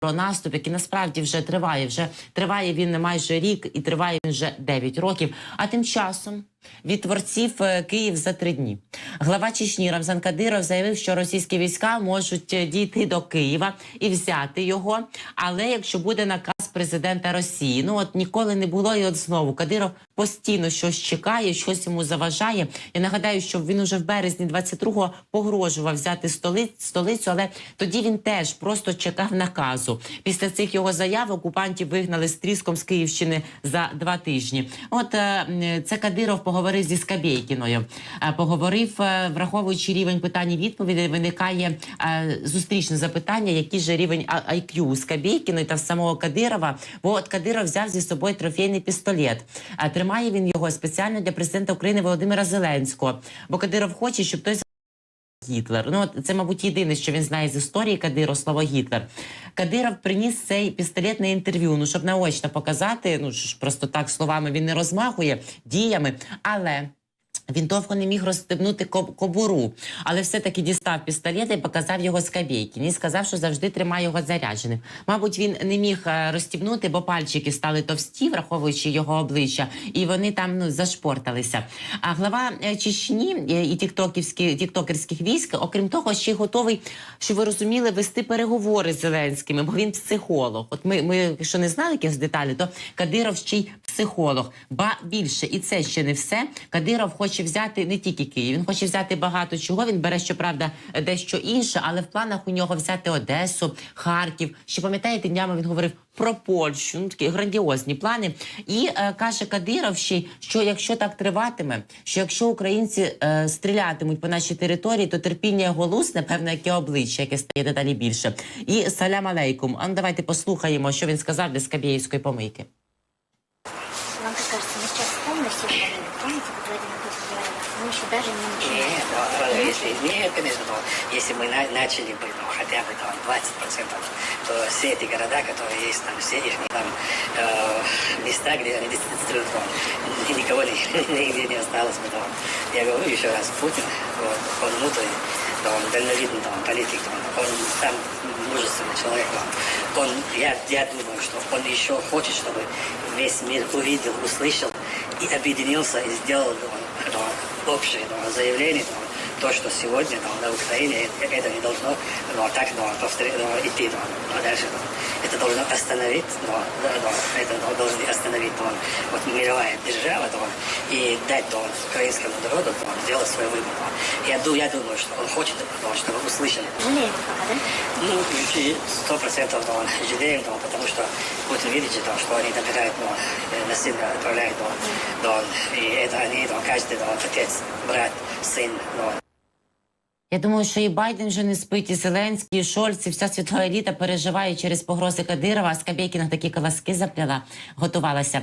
про наступ, який насправді вже триває. Вже триває він майже рік і триває він вже 9 років. А тим часом від творців е, Київ за три дні. Глава Чечні Рамзан Кадиров заявив, що російські війська можуть е, дійти до Києва і взяти його. Але якщо буде наказ президента Росії, ну от ніколи не було, і от знову Кадиров постійно щось чекає, щось йому заважає. Я нагадаю, що він уже в березні 22-го погрожував взяти столи, столицю, але тоді він теж просто чекав наказу. Після цих його заяв окупантів вигнали з тріском з Київщини за два тижні. От е, це Кадиров поговорив зі Скабєйкіною. Е, Поговорив, е, враховуючи рівень питань і відповідей, виникає зустрічне запитання, який же рівень IQ у Скабєйкіної та самого Кадирова. Бо от Кадиров взяв зі собою трофейний пістолет. А тримає він його спеціально для президента України Володимира Зеленського. Бо Кадиров хоче, щоб той Гітлер. Ну це, мабуть, єдине, що він знає з історії Кадиров, слово Гітлер. Кадиров приніс цей пістолет на інтерв'ю, ну щоб наочно показати. Ну ж просто так словами він не розмахує діями, але. Він довго не міг розстебнути кобуру, але все-таки дістав пістолет і показав його скабійки. І сказав, що завжди тримає його зарядженим. Мабуть, він не міг е, розстібнути, бо пальчики стали товсті, враховуючи його обличчя, і вони там ну зашпорталися. А глава е, Чечні е, і тіктоківські тіктокерських військ, окрім того, ще й готовий, щоб ви розуміли, вести переговори з Зеленськими, бо він психолог. От ми, ми якщо не знали якихось деталей, то Кадиров ще й психолог. Ба більше, і це ще не все. Кадиров хоче взяти не тільки Київ, він хоче взяти багато чого. Він бере, щоправда, дещо інше, але в планах у нього взяти Одесу, Харків. Ще пам'ятаєте, днями він говорив про Польщу. Ну такі грандіозні плани. І е, каже Кадиров ще, що якщо так триватиме, що якщо українці е, стрілятимуть по нашій території, то терпіння його лусне, певно, яке обличчя, яке стає дедалі більше. І салям алейкум. А ну давайте послухаємо, що він сказав для Скабєївської помийки. Вам как кажется, мы еще даже не начали. Нет, ну, э, если, нет, конечно, но если мы на- начали бы ну, хотя бы там 20%, то все эти города, которые есть там, все их там э, места, где они дисциплинируют, ни- никого нигде не осталось бы. там. Я говорю еще раз, Путин, вот, он мудрый, да, он дальновидный там, политик, там, он сам мужественный человек. Он, я, я думаю, что он еще хочет, чтобы весь мир увидел, услышал и объединился и сделал ну, ну, общее ну, заявление, ну, то, что сегодня ну, на Украине это не должно ну, так ну, повтор- ну, идти ну, ну, дальше. ну. Это должно остановить, да, ну, это ну, должны остановить ну, вот, мировая держава ну, и дать ну, украинскому народу ну, сделать свой выбор. ну. Я, ду- я думаю, что он хочет, ну, чтобы услышали. Жалеете пока, да? Ну, и сто процентов ну, жалеем, ну, потому что Путин видите, ну, что они набирают, ну, э, насильно отправляют, ну, ну, и это они, ну, каждый, ну, отец, брат, сын, ну, Я думаю, що і Байден вже не спить, і Зеленський, і Шольц, і вся світова еліта переживає через погрози Кадирова. А Скабєкіна такі колоски запляла, готувалася.